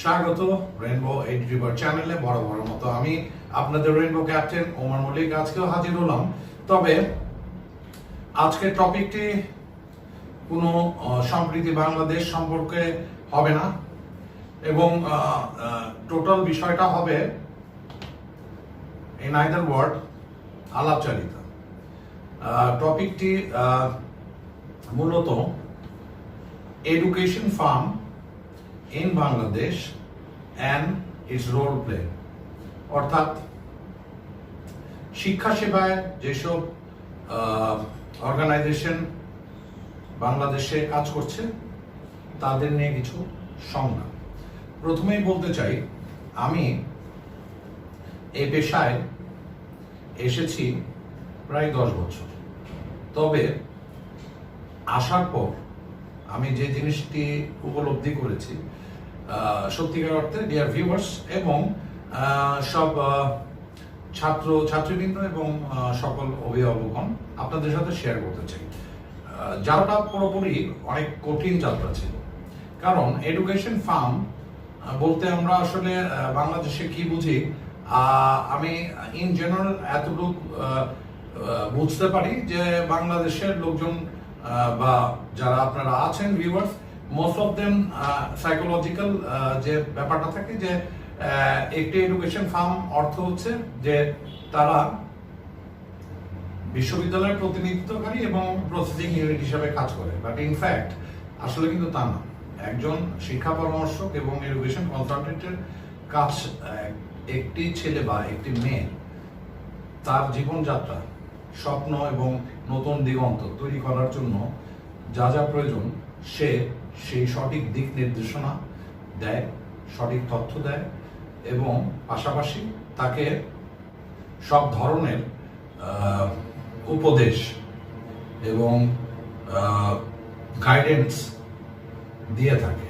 স্বাগত রেনবো এডিটিভার চ্যানেলে বড় বড় মতো আমি আপনাদের রেনবো ক্যাপ্টেন ওমর মল্লিক। আজকেও হাজির হলাম। তবে আজকের টপিকটি কোনো সম্প্রীতি বাংলাদেশ সম্পর্কে হবে না। এবং টোটাল বিষয়টা হবে ইন আইদার ওয়ার্ড আলাপচারিতা। টপিকটি মূলত education firm in Bangladesh and its role play অর্থাৎ শিক্ষা সেবায় যেসব অর্গানাইজেশন বাংলাদেশে কাজ করছে, তাদের নিয়ে কিছু সংজ্ঞা প্রথমেই বলতে চাই, আমি এই পেশায় এসেছি প্রায় দশ বছর। তবে আসার পর আমি যে জিনিসটি উপলব্ধি করেছি সত্যিকার অর্থে ডিয়ার ভিউয়ার্স এবং সব ছাত্র, ছাত্রীবৃন্দ এবং সকল অভিভাবকগণ আপনাদের সাথে শেয়ার করতে চাই। যাত্রা পুরোপুরি অনেক কঠিন যাত্রা ছিল। কারণ এডুকেশন ফার্ম বলতে আমরা আসলে বাংলাদেশে কি বুঝি আমি ইন জেনারেল এতটুকু বুঝতে পারি যে বাংলাদেশের লোকজন বা যারা আপনারা আছেন viewers most of them psychological যে ব্যাপারটা থাকে যে একটি এডুকেশন ফার্ম অর্থ হচ্ছে যে তারা বিশ্ববিদ্যালয়ের প্রতিনিধিত্বকারী এবং প্রসেসিং ইউনিট হিসাবে কাজ করে। বাট ইনফ্যাক্ট আসলে কিন্তু তা না। একজন শিক্ষা পরামর্শক এবং এডুকেশন কনসালটেন্টের কাজ একটি ছেলে বা একটি মেয়ে, তার জীবনযাত্রা, স্বপ্ন এবং নতুন দিগন্ত তৈরি করার জন্য যা যা প্রয়োজন, সে সেই সঠিক দিক নির্দেশনা দেয়, সঠিক তথ্য দেয় এবং পাশাপাশি তাকে সব ধরনের উপদেশ এবং গাইডেন্স দিয়ে থাকে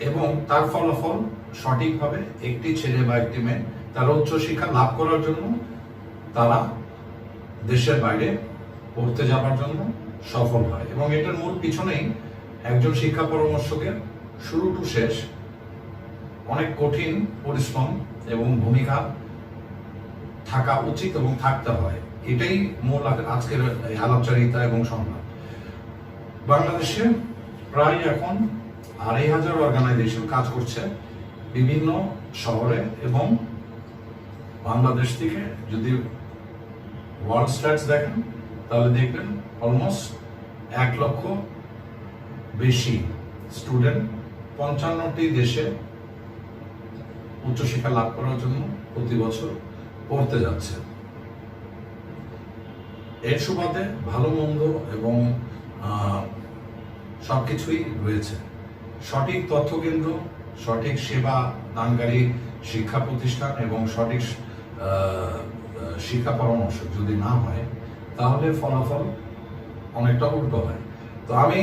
এবং তার ফলাফল সঠিকভাবে একটি ছেলে বা একটি মেয়ে তারা উচ্চশিক্ষা লাভ করার জন্য তারা দেশের বাইরে পড়তে যাবার জন্য সফল হয়। এবং এটার মূল পিছনেই একজন শিক্ষা পরামর্শকের শুরু টু শেষ অনেক কঠিন পরিশ্রম এবং ভূমিকা থাকা উচিত এবং থাকতে হয়। এটাই মূল আজকের আলাপচারিতা এবং সংলাপ। বাংলাদেশে প্রায় এখন আড়াই হাজার অর্গানাইজেশন কাজ করছে বিভিন্ন শহরে এবং বাংলাদেশ থেকে যদি ওয়ার্ল্ড স্ট্যাটস দেখেন তাহলে দেখবেন অলমোস্ট এক লক্ষ বেশি স্টুডেন্ট পঞ্চান্নটি দেশে উচ্চশিক্ষা লাভ করার জন্য প্রতি বছর পড়তে যাচ্ছে। এর সুবাদে ভালো মন্দ এবং আহ, সবকিছুই রয়েছে। সঠিক তথ্য কেন্দ্র সঠিক সেবা দানকারী শিক্ষা প্রতিষ্ঠান এবং সঠিক শিক্ষা পরামর্শ যদি না হয় তাহলে ফলাফল অনেকটা উল্টো হয়। তো আমি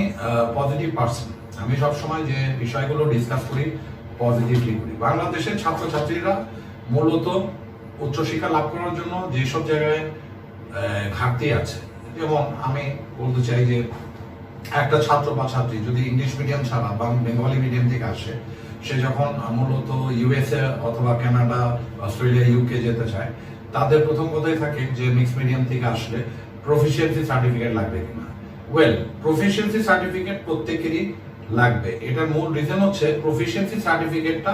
পজিটিভ পার্সন আমি সবসময় যে বিষয়গুলো ডিসকাস করি পজিটিভলি করি। বাংলাদেশের ছাত্রছাত্রীরা মূলত উচ্চশিক্ষা লাভ করার জন্য যেসব জায়গায় ঘাটতি আছে, যেমন আমি বলতে চাই যে একটা ছাত্র বা ছাত্রী যদি ইংলিশ মিডিয়াম ছাড়া বা বেঙ্গলি মিডিয়াম থেকে আসে, সে যখন মূলত ইউএসএ অথবা কানাডা অস্ট্রেলিয়া ইউকে যেতে চায়, তাদের প্রথম কথাই থাকে যে মিক্স মিডিয়াম থেকে আসলে প্রফিসিয়েন্সি সার্টিফিকেট লাগবে কিনা? ওয়েল প্রফিসিয়েন্সি সার্টিফিকেট প্রত্যেকেরই লাগবে। এটার মূল রিজন হচ্ছে প্রফিসিয়েন্সি সার্টিফিকেটটা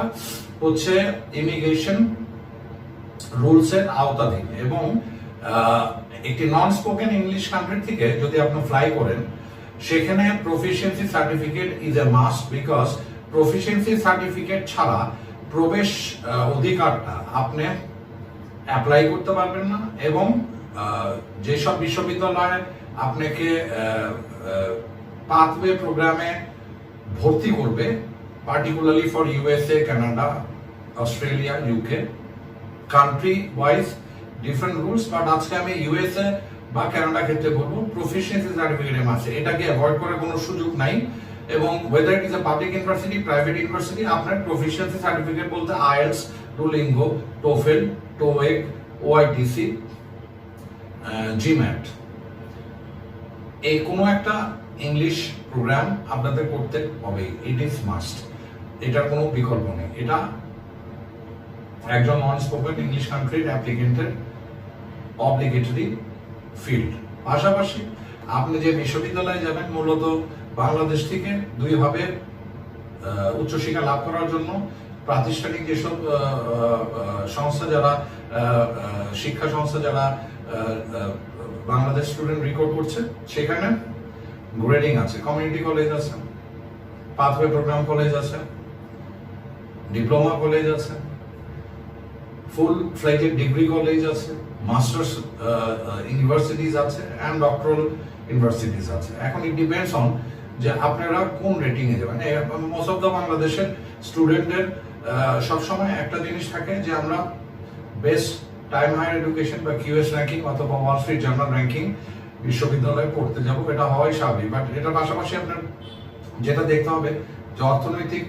হচ্ছে ইমিগ্রেশন রুলসের আওতাধীন এবং একটি নন স্পোকেন ইংলিশ কান্ট্রি থেকে যদি আপনি ফ্লাই করেন, সেখানে proficiency certificate is a must because proficiency certificate ছাড়া প্রবেশ অধিকারটা আপনি অ্যাপ্লাই করতে পারবেন না এবং যেসব বিশ্ববিদ্যালয়ে আপনাকে পাথওয়ে প্রোগ্রামে ভর্তি করবে particularly for USA Canada Australia UK country wise different rules but আজকে আমি ইউএসএ বা কানাডা ক্ষেত্রে বলব প্রফিসিয়েন্সি সার্টিফিকেট আছে এটাকে অ্যাভয়েড করার কোনো সুযোগ নাই, এবং whether it is a public university private university আপনার প্রফিসিয়েন্সি সার্টিফিকেট বলতে IELTS Duolingo TOEFL TOEIC OITC GMAT এই কোনো একটা ইংলিশ প্রোগ্রাম আপনাদের করতে হবে ইট ইজ মাস্ট এটার কোনো বিকল্প নেই। এটা একজন নন স্পোকেন ইংলিশ কান্ট্রির অ্যাপ্লিকেন্টের অব্লিগেটরি ফিল্ড পাশাপাশি আপনি যে বিশ্ববিদ্যালয়ে যাবেন, মূলত বাংলাদেশ থেকে দুইভাবে উচ্চশিক্ষা লাভ করার জন্য প্রাতিষ্ঠানিক যেসব সংস্থা যারা শিক্ষা সংস্থা যারা বাংলাদেশ স্টুডেন্ট রেকর্ড করছে। সেখানে গ্রেডিং আছে। কমিউনিটি কলেজ আছে। পাথওয়ে প্রোগ্রাম কলেজ আছে। ডিপ্লোমা কলেজ আছে। ফুল ফ্লাইটেড ডিগ্রি কলেজ আছে। মাস্টার্স ইউনিভার্সিটিজ আছে অ্যান্ড ডক্টরাল ইউনিভার্সিটিজ আছে। এখন ইট ডিপেন্ডস অন যে আপনারা কোন রেটিং এ যাবেন। মোস্ট অফ দ্য বাংলাদেশের স্টুডেন্টদের সবসময় একটা জিনিস থাকে যে আমরা বেস্ট টাইম হায়ার এডুকেশন বা কিউএস র্যাঙ্কিং অথবা ওয়াল স্ট্রিট জার্নাল র্যাঙ্কিং বিশ্ববিদ্যালয়ে পড়তে যাব। এটা হওয়াই স্বাভাবিক বাট এটার পাশাপাশি আপনার যেটা দেখতে হবে, যে অর্থনৈতিক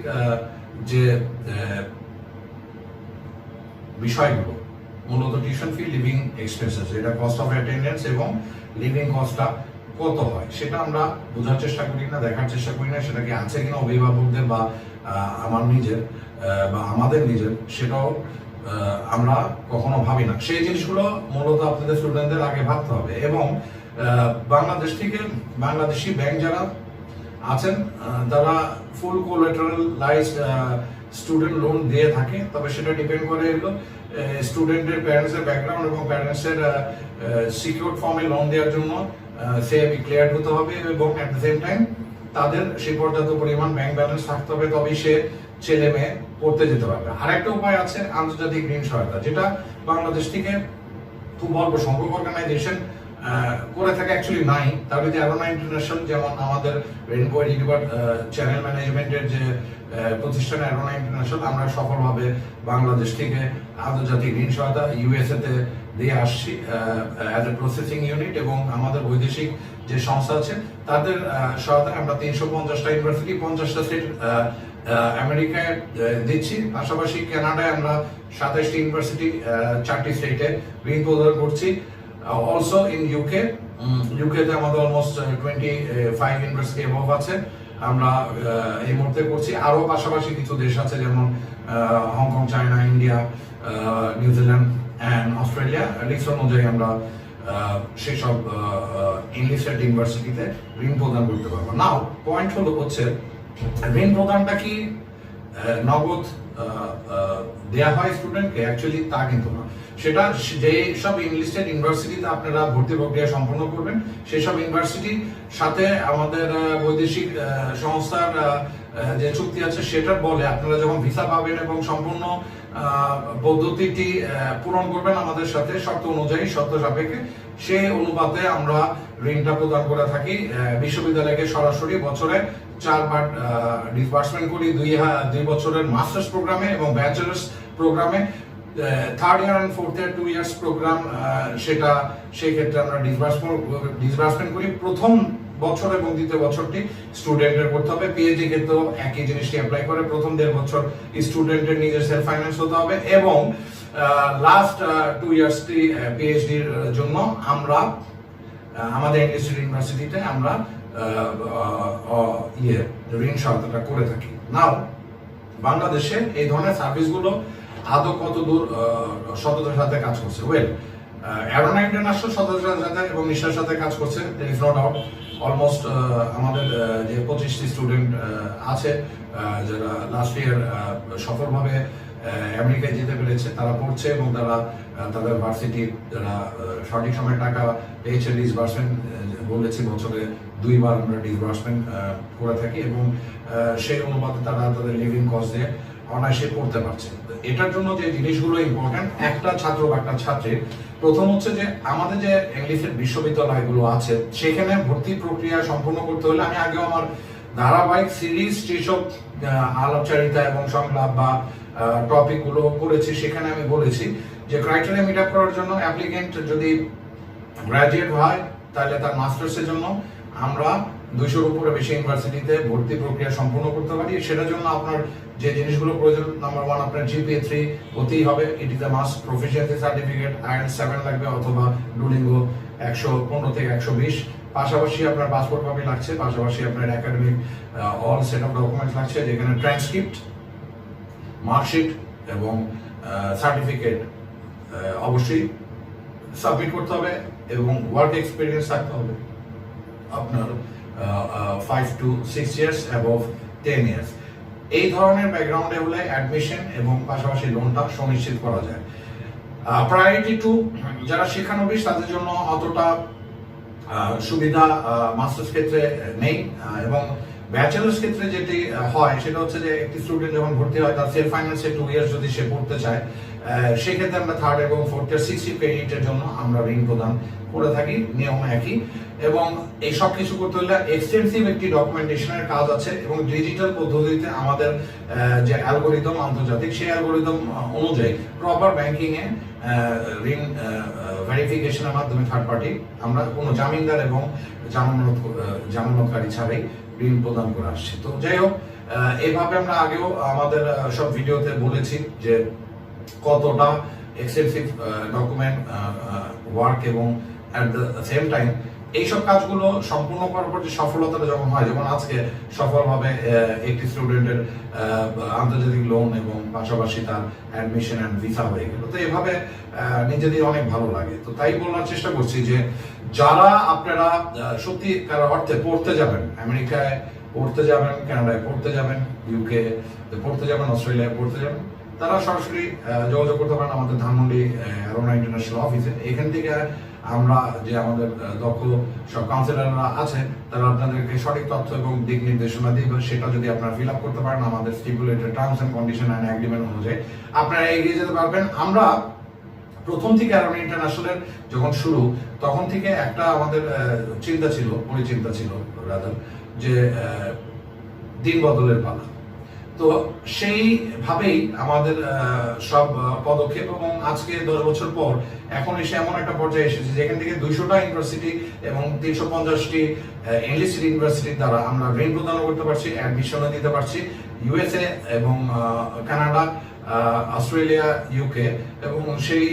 যে বিষয়গুলো, মূলত টিউশন ফি লিভিং এক্সপেন্সেস এটা কস্ট অফ অ্যাটেন্ডেন্স এবং লিভিং কস্টটা কত হয়, সেটা আমরা বোঝার চেষ্টা করি না, দেখার চেষ্টা করি না, সেটা কি আছে কিনা অভিভাবকদের বা আমার নিজের বা আমাদের নিজের, সেটাও আমরা কখনো ভাবি না। সেই জিনিসগুলো মূলত আপনাদের স্টুডেন্টদের আগে ভাবতে হবে এবং বাংলাদেশ থেকে বাংলাদেশি ব্যাংক যারা আছেন তারা ফুল কোলেটারালাইজড স্টুডেন্ট লোন দিয়ে থাকে। তবে সেটা ডিপেন্ড করে এগুলো স্টুডেন্টের প্যারেন্টসের ব্যাকগ্রাউন্ড এবং প্যারেন্টসের সিকিউর ফর্মে লোন দেওয়ার জন্য সে ক্লিয়ার হতে হবে এবং অ্যাট দ্য সেম টাইম তাদের সেই পর্যাপ্ত পরিমাণ ব্যাংক ব্যালেন্স থাকতে হবে। তবেই সে ছেলে মেয়ে পড়তে যেতে পারবে। আরেকটা উপায় আছে আন্তর্জাতিক ঋণ সহায়তা, যেটা বাংলাদেশ থেকে খুব অল্প সংখ্যক অর্গানাইজেশন করে থাকে অ্যাকচুয়ালি নাই। তার মধ্যে অ্যারোনা ইন্টারন্যাশনাল যেমন আমাদের রেনবো এডুকেট চ্যানেল ম্যানেজমেন্টের যে প্রতিষ্ঠান অ্যারোনা ইন্টারন্যাশনাল আমরা সফলভাবে বাংলাদেশ থেকে আন্তর্জাতিক ঋণ সহায়তা ইউএসএ তে দিয়ে আসছি অ্যাজ এ প্রসেসিং ইউনিট এবং আমাদের বৈদেশিক যে সংস্থা আছে, তাদের সহায়তায় আমরা তিনশো পঞ্চাশটা ইউনিভার্সিটি পঞ্চাশটা স্টেট আমেরিকায় দিচ্ছি। পাশাপাশি কানাডায় আমরা সাতাশটি ইউনিভার্সিটি চারটি স্টেটে ঋণ প্রদান করছি। অলসো ইন ইউকে ইউকে তে আমাদের almost twenty five university above আছে। আমরা এই মুহূর্তে করছি। আরও পাশাপাশি কিছু দেশ আছে, যেমন Hong Kong, China, India New Zealand and Australia. List অনুযায়ী আমরা সেসব ইংলিশের ইউনিভার্সিটিতে ঋণ প্রদান করতে পারব। নাও পয়েন্ট হলো হচ্ছে ঋণ প্রদানটা কি? নগদ দেয়া হয় স্টুডেন্টকে অ্যাকচুয়ালি তা কিন্তু না। সেটা যে সব ইংলিশের ইউনিভার্সিটিতে আপনারা ভর্তি প্রক্রিয়া সম্পন্ন করবেন সেসব ইউনিভার্সিটির সাথে আমাদের বৈদেশিক সংস্থার যে চুক্তি আছে সেটার বলে আপনারা যখন ভিসা পাবেন এবং সম্পূর্ণ পদ্ধতিটি পূরণ করবেন আমাদের সাথে, শর্ত অনুযায়ী, শর্ত সাপেক্ষে, সেই অনুপাতে আমরা ঋণটা প্রদান করে থাকি বিশ্ববিদ্যালয়কে সরাসরি বছরে চারবার দুই দুই বছরের মাস্টার্স প্রোগ্রামে এবং ব্যাচেলার্স প্রোগ্রামে third year and fourth year two years program সেটা, সেই ক্ষেত্রে আমরা ডিসবার্সমেন্ট ডিসবার্সমেন্ট করি। প্রথম বছর এবং দ্বিতীয় বছরটি স্টুডেন্টের করতে হবে। পিএইচডি ক্ষেত্রেও একই জিনিসটি অ্যাপ্লাই করে। প্রথম দেড় বছর স্টুডেন্টের নিজের সেলফ ফাইন্যান্স হতে হবে এবং লাস্ট টু ইয়ার্সটি পিএইচডির জন্য আমরা আমাদের ইংলিশ ইউনিভার্সিটিতে আমরা ইয়ে ঋণ সহায়তাটা করে থাকি। নাও বাংলাদেশে এই ধরনের সার্ভিসগুলো আদৌ কত দূর সততার সাথে কাজ করছে? ওয়েল অ্যারোনা ইন্টারন্যাশনাল সততার সাথে এবং নিষ্ঠার সাথে কাজ করছে ইজ নট আউট অলমোস্ট আমাদের যে পঁচিশটি স্টুডেন্ট আছে যারা লাস্ট ইয়ার সফলভাবে আমেরিকায় যেতে পেরেছে, তারা পড়ছে এবং তারা তাদের ভার্সিটি যারা সঠিক সময়ে টাকা পেয়েছে ডিসবার্সমেন্ট বলেছি বছরে দুইবার আমরা ডিসবার্সমেন্ট করে থাকি এবং সেই অনুপাতে তারা তাদের লিভিং কস্ট অনায়াসে পড়তে পারছে। এটার জন্য যে জিনিসগুলো ইম্পর্টেন্ট একটা ছাত্র বা একটা ছাত্রীর প্রথম হচ্ছে যে আমাদের যে ইংলিশের বিশ্ববিদ্যালয়গুলো আছে সেখানে ভর্তি প্রক্রিয়া সম্পূর্ণ করতে হলে আমি আগেও আমার ধারাবাহিক সিরিজ যেসব আহ, আলাপচারিতা এবং সংলাপ বা টপিকগুলো করেছি সেখানে আমি বলেছি যে ক্রাইটেরিয়া মিট আপ করার জন্য অ্যাপ্লিকেন্ট যদি গ্রাজুয়েট হয় তাহলে তার মাস্টার্সের জন্য আমরা দুইশোর উপরে বেশি ইউনিভার্সিটিতে ভর্তি প্রক্রিয়া সম্পূর্ণ করতে পারি। সেটার জন্য আপনার যে জিনিসগুলো প্রয়োজন নাম্বার ওয়ান আপনার জিপিএ থ্রি হতেই হবে। It is the must proficiency certificate I N লাগবে অথবা ডুলিঙ্গো একশো পনেরো থেকে একশো বিশ। পাশাপাশি আপনার পাসপোর্ট কপি লাগছে, পাশাপাশি আপনার academic all set of documents লাগছে, যেখানে ট্রান্সক্রিপ্ট মার্কশিট এবং সার্টিফিকেট অবশ্যই সাবমিট করতে হবে এবং ওয়ার্ক এক্সপিরিয়েন্স থাকতে হবে। আপনার five to six years above ten years এই ধরনের ব্যাকগ্রাউন্ডে হলে অ্যাডমিশন এবং পাশাপাশি লোনটা সুনিশ্চিত করা যায়। প্রায়োরিটি টু যারা শিক্ষানবিশ, তাদের জন্য অতটা সুবিধা মাস্টার্স ক্ষেত্রে নেই। এবং ব্যাচেলার্স ক্ষেত্রে যেটি হয়, সেটা হচ্ছে যে একটি স্টুডেন্ট যখন ভর্তি হয়, তার সেলফ ফাইন্যান্সে টু ইয়ার্স যদি সে পড়তে চায় সেক্ষেত্রে আমরা থার্ড এবং ফোর্থ ইয়ার সিক্সটি ক্রেডিটের জন্য আমরা ঋণ প্রদান করে থাকি নিয়ম একই। এবং এই সব কিছু করতে হলে এক্সটেন্সিভ একটি ডকুমেন্টেশনের কাজ আছে এবং ডিজিটাল পদ্ধতিতে আমাদের যে অ্যালগোরিদম আন্তর্জাতিক সেই অ্যালগোরিদম অনুযায়ী প্রপার ব্যাংকিং এ ঋণ ভেরিফিকেশনের মাধ্যমে থার্ড পার্টি আমরা কোনো জামিনদার এবং জামানত জামানতকারী ছাড়াই ঋণ প্রদান করে আসছি। তো যাই হোক আহ, এইভাবে আমরা আগেও আমাদের সব ভিডিওতে বলেছি যে কতটা এক্সটেন্সিভ ডকুমেন্ট ওয়ার্ক এবং অ্যাট দ্য সেম টাইম এইসব কাজগুলো সম্পূর্ণ করার পর যে সফলতাটা যখন হয়, যেমন আজকে সফলভাবে একটি স্টুডেন্টের আন্তর্জাতিক লোন এবং পাশাপাশি তার অ্যাডমিশন অ্যান্ড ভিসা হয়ে গেল। তো এভাবে নিজেদের অনেক ভালো লাগে। তো তাই বলার চেষ্টা করছি যে যারা আপনারা সত্যি সত্যিকার অর্থে পড়তে যাবেন, আমেরিকায় পড়তে যাবেন, কানাডায় পড়তে যাবেন ইউকে পড়তে যাবেন, অস্ট্রেলিয়ায় পড়তে যাবেন তারা সরাসরি যোগাযোগ করতে পারেন আমাদের ধানমন্ডি অ্যারোনা ইন্টারন্যাশনাল অফিসে। এখান থেকে আমরা যে আমাদের দক্ষ সব কাউন্সিলররা আছে তারা আপনাদেরকে সঠিক তথ্য এবং দিক নির্দেশনা দিবে সেটা যদি আপনারা ফিল আপ করতে পারেন, আমাদের stipulated terms and condition and agreement অনুযায়ী আপনারা এগিয়ে যেতে পারবেন। আমরা প্রথম থেকে অ্যারোনা ইন্টারন্যাশনালের যখন শুরু, তখন থেকে একটা আমাদের চিন্তা ছিল, পরিচিন্তা ছিল রাদার যে দিন বদলের পালা। তো সেইভাবেই আমাদের সব পদক্ষেপ এবং আজকে দশ বছর পর এখন এসে এমন একটা পর্যায়ে এসেছে যেখান থেকে দুইশোটা ইউনিভার্সিটি এবং তিনশো পঞ্চাশটি ইংলিশ ইউনিভার্সিটির দ্বারা আমরা ঋণ প্রদান করতে পারছি অ্যাডমিশনও দিতে পারছি ইউএসএ এবং কানাডা অস্ট্রেলিয়া ইউকে এবং সেই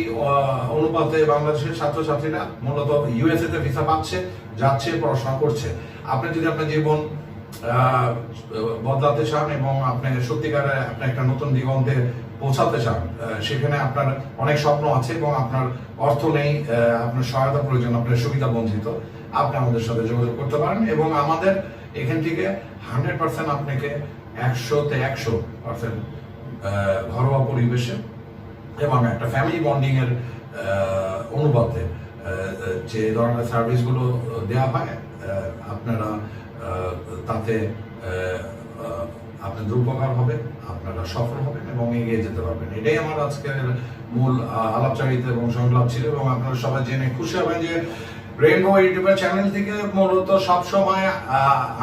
অনুপাতে বাংলাদেশের ছাত্রছাত্রীরা মূলত ইউএসএ তে ভিসা পাচ্ছে, যাচ্ছে, পড়াশোনা করছে। আপনি যদি আপনার জীবন বদলাতে চান এবং আপনি সত্যিকারে আপনি একটা নতুন দিগন্তে পৌঁছাতে চান। সেখানে আপনার অনেক স্বপ্ন আছে এবং আপনার অর্থ নেই আপনার সহায়তা প্রয়োজন, আপনার সুবিধা বঞ্চিত। আপনি আমাদের সাথে যোগাযোগ করতে পারেন এবং আমাদের এখান থেকে হান্ড্রেড পার্সেন্ট আপনাকে একশোতে একশো পার্সেন্ট ঘরোয়া পরিবেশে এবং একটা ফ্যামিলি বন্ডিং এর অনুপাতে যে ধরনের সার্ভিসগুলো দেওয়া হয় আপনারা তাতে আপনাদের উপকার হবে, আপনারা সফল হবেন এবং এগিয়ে যেতে পারবেন। এটাই আমার আজকের মূল আলাপচারিতা এবং সংলাপ ছিল এবং আপনারা সবাই জেনে খুশি হবেন যে রেনবো ইউটিউবের চ্যানেল থেকে মূলত সবসময়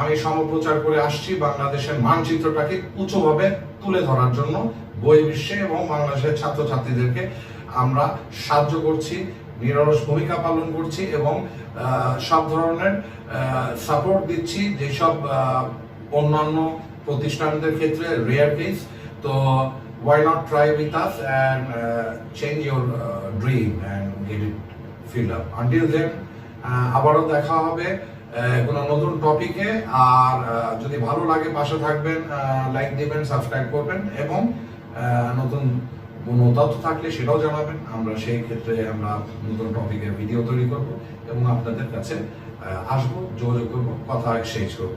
আমি সমপ্রচার করে আসছি বাংলাদেশের মানচিত্রটাকে উঁচুভাবে তুলে ধরার জন্য। বই বিশ্বে এবং বাংলাদেশের ছাত্রছাত্রীদেরকে আমরা সাহায্য করছি। নিরলস ভূমিকা পালন করছি এবং সব ধরনের সাপোর্ট দিচ্ছি যেসব অন্যান্য প্রতিষ্ঠানদের ক্ষেত্রে রেয়ার কেস তো why not try with us and change your dream and get it fill up until then আবারও দেখা হবে কোনো নতুন টপিকে আর যদি ভালো লাগে পাশে থাকবেন লাইক দিবেন সাবস্ক্রাইব করবেন এবং নতুন কোনো তথ্য থাকলে সেটাও জানাবেন। আমরা সেই ক্ষেত্রে আমরা নতুন টপিকের ভিডিও তৈরি করব এবং আপনাদের কাছে আসব, যোগাযোগ করব, কথা এক্সচেঞ্জ করব।